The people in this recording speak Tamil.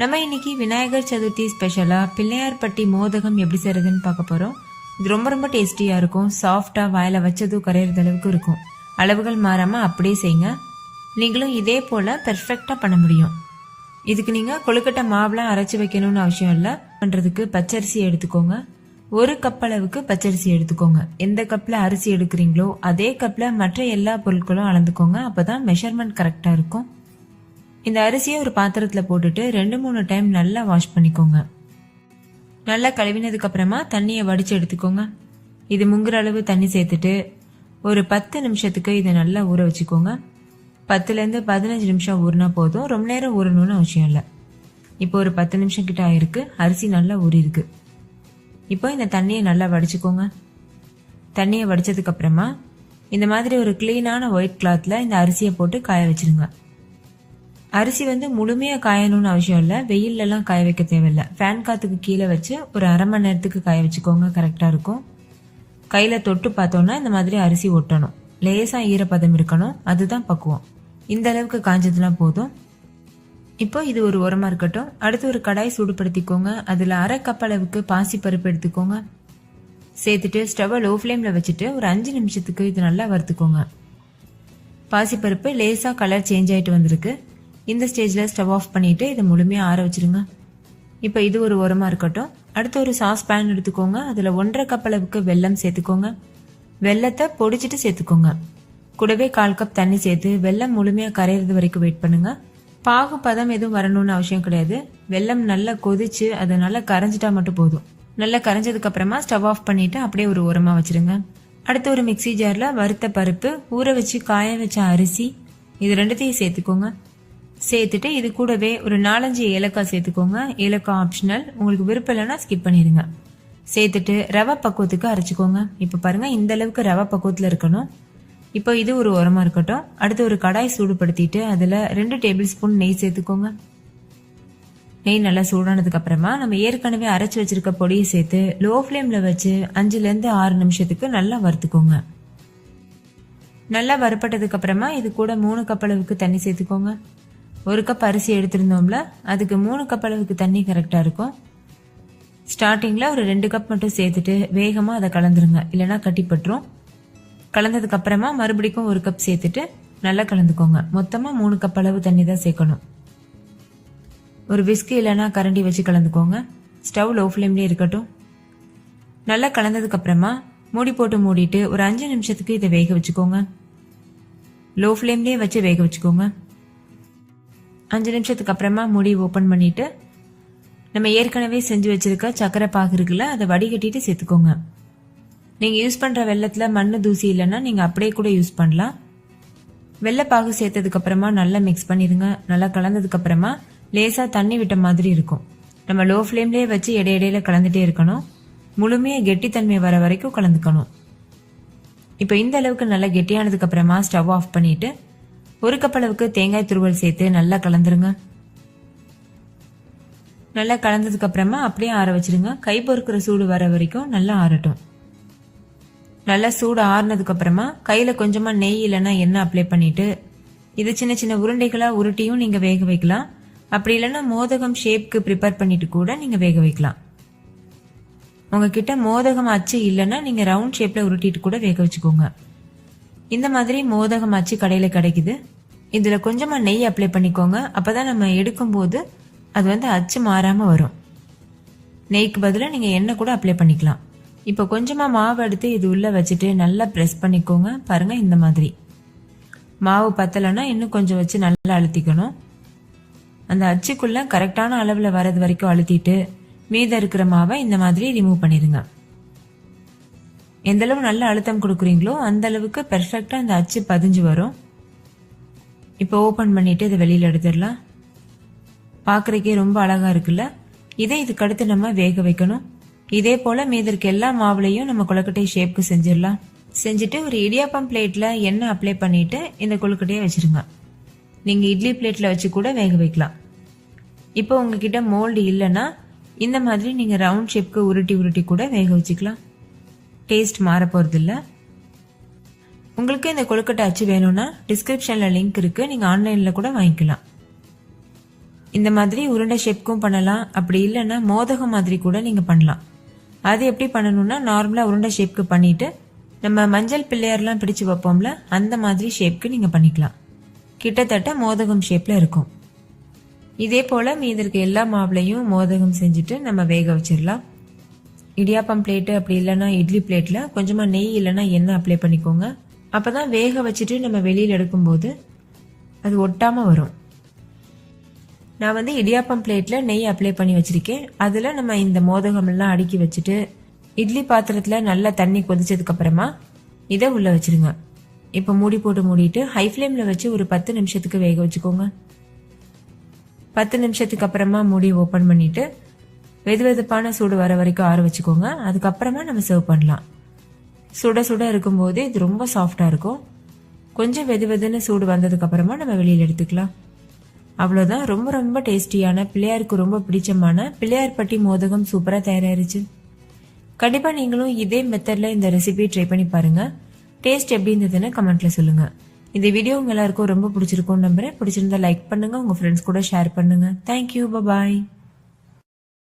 நம்ம இன்னைக்கு விநாயகர் சதுர்த்தி ஸ்பெஷலாக பிள்ளையார்பட்டி மோதகம் எப்படி செய்யறதுன்னு பார்க்க போகிறோம் இது ரொம்ப ரொம்ப டேஸ்டியாக இருக்கும். சாஃப்டாக வாயில் வச்சதும் கரையிறது அளவுக்கு இருக்கும். அளவுகள் மாறாமல் அப்படியே செய்யுங்க. நீங்களும் இதே போல் பெர்ஃபெக்டாக பண்ண முடியும். இதுக்கு நீங்கள் கொழுக்கட்டை மாவுலாம் அரைச்சி வைக்கணும்னு அவசியம் இல்லை. பண்ணுறதுக்கு பச்சரிசி எடுத்துக்கோங்க. ஒரு கப் அளவுக்கு பச்சரிசி எடுத்துக்கோங்க. எந்த கப்பில் அரிசி எடுக்கிறீங்களோ அதே கப்பில் மற்ற எல்லா பொருட்களும் அளந்துக்கோங்க. அப்போ தான் மெஷர்மெண்ட் கரெக்டாக இருக்கும். இந்த அரிசியை ஒரு பாத்திரத்தில் போட்டுட்டு ரெண்டு மூணு டைம் நல்லா வாஷ் பண்ணிக்கோங்க. நல்லா கழுவினதுக்கு அப்புறமா தண்ணியை வடிச்சு எடுத்துக்கோங்க. இது முங்குற அளவு தண்ணி சேர்த்துட்டு ஒரு பத்து நிமிஷத்துக்கு இதை நல்லா ஊற வச்சுக்கோங்க. பத்துலேருந்து பதினஞ்சு நிமிஷம் ஊறினா போதும். ரொம்ப நேரம் ஊறணும்னு அவசியம் இல்லை. இப்போ ஒரு பத்து நிமிஷம் கிட்ட ஆயிருக்கு. அரிசி நல்லா ஊறிருக்கு. இப்போ இந்த தண்ணியை நல்லா வடிச்சுக்கோங்க. தண்ணியை வடிச்சதுக்கு அப்புறமா இந்த மாதிரி ஒரு க்ளீனான ஒயிட் கிளாத்தில் இந்த அரிசியை போட்டு காய வச்சிருங்க. அரிசி வந்து முழுமையாக காயணும்னு அவசியம் இல்லை. வெயில்லலாம் காய வைக்க தேவையில்லை. ஃபேன் காற்றுக்கு கீழே வச்சு ஒரு அரை மணி நேரத்துக்கு காய வச்சுக்கோங்க. கரெக்டாக இருக்கும். கையில் தொட்டு பார்த்தோன்னா இந்த மாதிரி அரிசி ஒட்டணும். லேசாக ஈரப்பதம் இருக்கணும். அதுதான் பக்குவம். இந்த அளவுக்கு காஞ்சதுனா போதும். இப்போ இது ஒரு உரமா இருக்கட்டும். அடுத்து ஒரு கடாய் சூடுபடுத்திக்கோங்க. அதில் அரை கப் அளவுக்கு பாசி பருப்பு எடுத்துக்கோங்க. சேர்த்துட்டு ஸ்டவ்வை லோ ஃப்ளேமில் வச்சுட்டு ஒரு அஞ்சு நிமிஷத்துக்கு இது நல்லா வறுத்துக்கோங்க. பாசிப்பருப்பு லேசாக கலர் சேஞ்ச் ஆகிட்டு வந்திருக்கு. இந்த ஸ்டேஜில் ஸ்டவ் ஆஃப் பண்ணிவிட்டு இதை முழுமையாக ஆற வச்சுருங்க. இப்போ இது ஒரு உரமாக இருக்கட்டும். அடுத்து ஒரு சாஸ் பேன் எடுத்துக்கோங்க. அதில் ஒன்றரை கப் அளவுக்கு வெல்லம் சேர்த்துக்கோங்க. வெல்லத்தை பொடிச்சிட்டு சேர்த்துக்கோங்க. கூடவே கால் கப் தண்ணி சேர்த்து வெல்லம் முழுமையாக கரையிறது வரைக்கும் வெயிட் பண்ணுங்க. பாகு பதம் எதுவும் வரணும்னு அவசியம் கிடையாது. வெல்லம் நல்லா கொதிச்சு அதை நல்லா கரைஞ்சிட்டா மட்டும் போதும். நல்லா கரைஞ்சதுக்கு அப்புறமா ஸ்டவ் ஆஃப் பண்ணிட்டு அப்படியே ஒரு உரமாக வச்சிருங்க. அடுத்து ஒரு மிக்ஸி ஜாரில் வறுத்த பருப்பு ஊற வச்சு காய வச்ச அரிசி இது ரெண்டுத்தையும் சேர்த்துக்கோங்க. சேர்த்துட்டு இது கூடவே ஒரு நாலஞ்சு ஏலக்காய் சேர்த்துக்கோங்க. ஏலக்காய் ஆப்ஷனல் உங்களுக்கு விருப்பம் இல்லைன்னா ஸ்கிப் பண்ணிடுங்க. சேர்த்துட்டு ரவை பக்குவத்துக்கு அரைச்சிக்கோங்க. இப்போ பாருங்கள் இந்த அளவுக்கு ரவை பக்குவத்தில் இருக்கணும். இப்போ இது ஒரு உரமாக இருக்கட்டும். அடுத்து ஒரு கடாய் சூடுபடுத்திட்டு அதில் ரெண்டு டேபிள் ஸ்பூன் நெய் சேர்த்துக்கோங்க. நெய் நல்லா சூடானதுக்கு அப்புறமா நம்ம ஏற்கனவே அரைச்சி வச்சிருக்க பொடியை சேர்த்து லோ ஃப்ளேமில் வச்சு அஞ்சுலேருந்து ஆறு நிமிஷத்துக்கு நல்லா வறுத்துக்கோங்க. நல்லா வறுப்பட்டதுக்கு அப்புறமா இது கூட மூணு கப் அளவுக்கு தண்ணி சேர்த்துக்கோங்க. ஒரு கப் அரிசி எடுத்திருந்தோம்ல அதுக்கு மூணு கப் அளவுக்கு தண்ணி கரெக்டாக இருக்கும். ஸ்டார்டிங்கில் ஒரு ரெண்டு கப் மட்டும் சேர்த்துட்டு வேகமாக அதை கலந்துருங்க. இல்லைன்னா கட்டிப்பட்டுரும். கலந்ததுக்கு அப்புறமா மறுபடிக்கும் ஒரு கப் சேர்த்துட்டு நல்லா கலந்துக்கோங்க. மொத்தமாக மூணு கப் அளவு தண்ணி தான் சேர்க்கணும். ஒரு விஸ்கு இல்லைன்னா கரண்டி வச்சு கலந்துக்கோங்க. ஸ்டவ் லோ ஃப்ளேம்லேயே இருக்கட்டும். நல்லா கலந்ததுக்கப்புறமா மூடி போட்டு மூடிட்டு ஒரு அஞ்சு நிமிஷத்துக்கு இதை வேக வச்சுக்கோங்க. லோ ஃப்ளேம்லேயே வச்சு வேக வச்சுக்கோங்க. அஞ்சு நிமிஷத்துக்கு அப்புறமா முடி ஓப்பன் பண்ணிட்டு நம்ம ஏற்கனவே செஞ்சு வச்சிருக்க சக்கரை பாகு இருக்குல்ல அதை வடிகட்டிட்டு சேர்த்துக்கோங்க. நீங்கள் யூஸ் பண்ணுற வெள்ளத்தில் மண் தூசி இல்லைன்னா நீங்கள் அப்படியே கூட யூஸ் பண்ணலாம். வெள்ளைப்பாகு சேர்த்ததுக்கப்புறமா நல்லா மிக்ஸ் பண்ணிடுங்க. நல்லா கலந்ததுக்கப்புறமா லேசாக தண்ணி விட்ட மாதிரி இருக்கும். நம்ம லோ ஃப்ளேம்லேயே வச்சு இடையிடையில கலந்துட்டே இருக்கணும். முழுமையாக கெட்டித்தன்மை வர வரைக்கும் கலந்துக்கணும். இப்போ இந்த அளவுக்கு நல்லா கெட்டியானதுக்கப்புறமா ஸ்டவ் ஆஃப் பண்ணிவிட்டு ஒரு கப் அளவுக்கு தேங்காய் துருவல் சேர்த்து நல்லா கலந்துருங்க. நல்லா கலந்ததுக்கு அப்புறமா அப்படியே ஆற வச்சிருங்க. கை பொறுக்கிற சூடு வர வரைக்கும் நல்லா ஆறட்டும். நல்லா சூடு ஆறுனதுக்கு அப்புறமா கையில கொஞ்சமா நெய் இல்லைன்னா எண்ணெய் அப்ளை பண்ணிட்டு இது சின்ன சின்ன உருண்டைகளா உருட்டியும் நீங்க வேக வைக்கலாம். அப்படி இல்லைன்னா மோதகம் ஷேப்க்கு ப்ரிப்பேர் பண்ணிட்டு கூட நீங்க வேக வைக்கலாம். உங்ககிட்ட மோதகம் அச்சு இல்லைன்னா நீங்க ரவுண்ட் ஷேப்ல உருட்டிட்டு கூட வேக வச்சுக்கோங்க. இந்த மாதிரி மோதகம் ஆச்சு கடையில் கிடைக்குது. இதில் கொஞ்சமாக நெய் அப்ளை பண்ணிக்கோங்க. அப்போ தான் நம்ம எடுக்கும்போது அது வந்து அச்சு மாறாமல் வரும். நெய்க்கு பதிலாக நீங்கள் எண்ணெய் கூட அப்ளை பண்ணிக்கலாம். இப்போ கொஞ்சமாக மாவு எடுத்து இது உள்ளே வச்சுட்டு நல்லா ப்ரெஸ் பண்ணிக்கோங்க. பாருங்கள் இந்த மாதிரி. மாவு பத்தலைன்னா இன்னும் கொஞ்சம் வச்சு நல்லா அழுத்திக்கணும். அந்த அச்சுக்குள்ளே கரெக்டான அளவில் வரது வரைக்கும் அழுத்திட்டு மீதம் இருக்கிற மாவை இந்த மாதிரி ரிமூவ் பண்ணிடுங்க. எந்த அளவு நல்ல அழுத்தம் கொடுக்குறீங்களோ அந்த அளவுக்கு பெர்ஃபெக்டாக அந்த அச்சு பதிஞ்சு வரும். இப்போ ஓப்பன் பண்ணிட்டு இதை வெளியில் எடுத்துடலாம். பார்க்குறக்கே ரொம்ப அழகாக இருக்குல்ல? இதை இதுக்கு அடுத்து நம்ம வேக வைக்கணும். இதே போல் மீதற்கு எல்லா மாவுலையும் நம்ம கொழுக்கட்டை ஷேப்க்கு செஞ்சிடலாம். செஞ்சுட்டு ஒரு இடியாப்பம் பிளேட்டில் எண்ணெய் அப்ளை பண்ணிட்டு இந்த கொழுக்கட்டையை வச்சிருங்க. நீங்கள் இட்லி பிளேட்டில் வச்சு கூட வேக வைக்கலாம். இப்போ உங்ககிட்ட மோல்டு இல்லைன்னா இந்த மாதிரி நீங்கள் ரவுண்ட் ஷேப்க்கு உருட்டி உருட்டி கூட வேக வச்சுக்கலாம். டேஸ்ட் மாற போகிறதில்ல உங்களுக்கு இந்த கொழுக்கட்டை அச்சு வேணும்னா டிஸ்கிரிப்ஷனில் லிங்க் இருக்குது நீங்கள் ஆன்லைனில் கூட வாங்கிக்கலாம். இந்த மாதிரி உருண்டை ஷேப்க்கும் பண்ணலாம். அப்படி இல்லைன்னா மோதகம் மாதிரி கூட நீங்கள் பண்ணலாம். அது எப்படி பண்ணணும்னா நார்மலாக உருண்டை ஷேப்க்கு பண்ணிட்டு நம்ம மஞ்சள் பிள்ளையார்லாம் பிடிச்சு வைப்போம்ல அந்த மாதிரி ஷேப்க்கு நீங்கள் பண்ணிக்கலாம். கிட்டத்தட்ட மோதகம் ஷேப்பில் இருக்கும். இதே போல் மீதி இருக்க எல்லா மாவுலையும் மோதகம் செஞ்சுட்டு நம்ம வேக வச்சிடலாம். இடியாப்பம் பிளேட்டு அப்படி இல்லைன்னா இட்லி பிளேட்டில் கொஞ்சமாக நெய் இல்லைன்னா எண்ணெய் அப்ளை பண்ணிக்கோங்க. அப்போ தான் வேக வச்சுட்டு நம்ம வெளியில் எடுக்கும்போது அது ஒட்டாமல் வரும். நான் வந்து இடியாப்பம் பிளேட்டில் நெய் அப்ளை பண்ணி வச்சுருக்கேன். அதில் நம்ம இந்த மோதகம் எல்லாம் அடுக்கி வச்சுட்டு இட்லி பாத்திரத்தில் நல்லா தண்ணி கொதிச்சதுக்கு அப்புறமா இதை உள்ளே வச்சிருங்க. இப்போ மூடி போட்டு மூடிட்டு ஹை ஃப்ளேமில் வச்சு ஒரு பத்து நிமிஷத்துக்கு வேக வச்சுக்கோங்க. பத்து நிமிஷத்துக்கு அப்புறமா மூடி ஓப்பன் பண்ணிட்டு வெது வெதுப்பான சூடு வர வரைக்கும் ஆற வச்சுக்கோங்க. அதுக்கப்புறமா நம்ம சர்வ் பண்ணலாம். சுட சுட இருக்கும்போது இது ரொம்ப சாஃப்டாக இருக்கும். கொஞ்சம் வெது வெதுன்னு சூடு வந்ததுக்கு அப்புறமா நம்ம வெளியில் எடுத்துக்கலாம். அவ்வளோதான் ரொம்ப ரொம்ப டேஸ்டியான பிள்ளையாருக்கு ரொம்ப பிடிச்சமான பிள்ளையார் பட்டி மோதகம் சூப்பராக தயாராயிருச்சு. கண்டிப்பாக நீங்களும் இதே மெத்தடில் இந்த ரெசிபி ட்ரை பண்ணி பாருங்கள் டேஸ்ட் எப்படி இருந்ததுன்னு கமெண்ட்ல சொல்லுங்க. இந்த வீடியோ உங்க எல்லாருக்கும் ரொம்ப பிடிச்சிருக்கும்னு நம்புறேன். பிடிச்சிருந்தா லைக் பண்ணுங்க. உங்க ஃப்ரெண்ட்ஸ் கூட ஷேர் பண்ணுங்க. Thank you bye